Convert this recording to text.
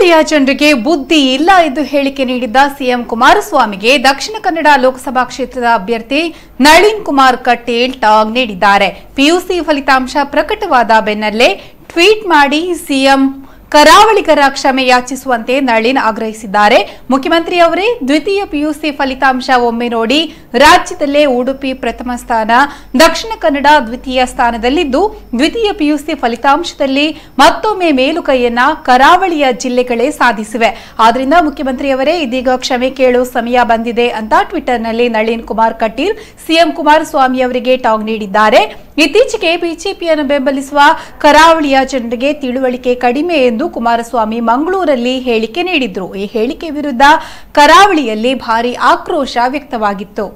ಕರಾವಳಿಯ ಜನರಿಗೆ ಬುದ್ಧಿ ಇಲ್ಲ ಎಂದು ಹೇಳಿಕೆ ನೀಡಿದ್ದ ಸಿಎಂ ಕುಮಾರಸ್ವಾಮಿಗೆ ದಕ್ಷಿಣ ಕನ್ನಡ ಲೋಕಸಭಾ ಕ್ಷೇತ್ರದ ಅಭ್ಯರ್ಥಿ ನಳಿನ್ ಕುಮಾರ್ ಕಟೀಲ್ ಟಾಂಗ್ ನೀಡಿದ್ದಾರೆ. ಪಿಯುಸಿ ಫಲಿತಾಂಶ ಪ್ರಕಟವಾದ ಬೆನ್ನಲ್ಲೇ ಟ್ವೀಟ್ ಮಾಡಿ ಸಿಎಂ ಕರಾವಳಿಗರ ಕ್ಷಮೆ ಯಾಚಿಸುವಂತೆ ನಳಿನ್ ಆಗ್ರಹಿಸಿದ್ದಾರೆ. ಮುಖ್ಯಮಂತ್ರಿ ಅವರೇ ದ್ವಿತೀಯ ಪಿಯುಸಿ ಫಲಿತಾಂಶ ಒಮ್ಮೆ ನೋಡಿ ರಾಜ್ಯದಲ್ಲೇ ಉಡುಪಿ ಪ್ರಥಮ ಸ್ಥಾನ, ದಕ್ಷಿಣ ಕನ್ನಡ ದ್ವಿತೀಯ ಸ್ಥಾನದಲ್ಲಿದ್ದು ದ್ವಿತೀಯ ಪಿಯುಸಿ ಫಲಿತಾಂಶದಲ್ಲಿ ಮತ್ತೊಮ್ಮೆ ಮೇಲುಕೈಯನ್ನ ಕರಾವಳಿಯ ಜಿಲ್ಲೆಗಳೇ ಸಾಧಿಸಿವೆ. ಆದ್ರಿಂದ ಮುಖ್ಯಮಂತ್ರಿಯವರೇ ಇದೀಗ ಕ್ಷಮೆ ಕೇಳುವ ಸಮಯ ಬಂದಿದೆ ಅಂತ ಟ್ವಿಟರ್ನಲ್ಲಿ ನಳಿನ್ ಕುಮಾರ್ ಕಟೀಲ್, ಸಿಎಂ ಕುಮಾರಸ್ವಾಮಿ ಅವರಿಗೆ ಟಾಂಗ್ ನೀಡಿದ್ದಾರೆ. ಇತ್ತೀಚೆಗೆ ಬಿಜೆಪಿಯನ್ನು ಬೆಂಬಲಿಸುವ ಕರಾವಳಿಯ ಜನರಿಗೆ ತಿಳುವಳಿಕೆ ಕಡಿಮೆ ಎಂದು ಕುಮಾರಸ್ವಾಮಿ ಮಂಗಳೂರಲ್ಲಿ ಹೇಳಿಕೆ ನೀಡಿದ್ರು. ಈ ಹೇಳಿಕೆ ವಿರುದ್ಧ ಕರಾವಳಿಯಲ್ಲಿ ಭಾರಿ ಆಕ್ರೋಶ ವ್ಯಕ್ತವಾಗಿತ್ತು.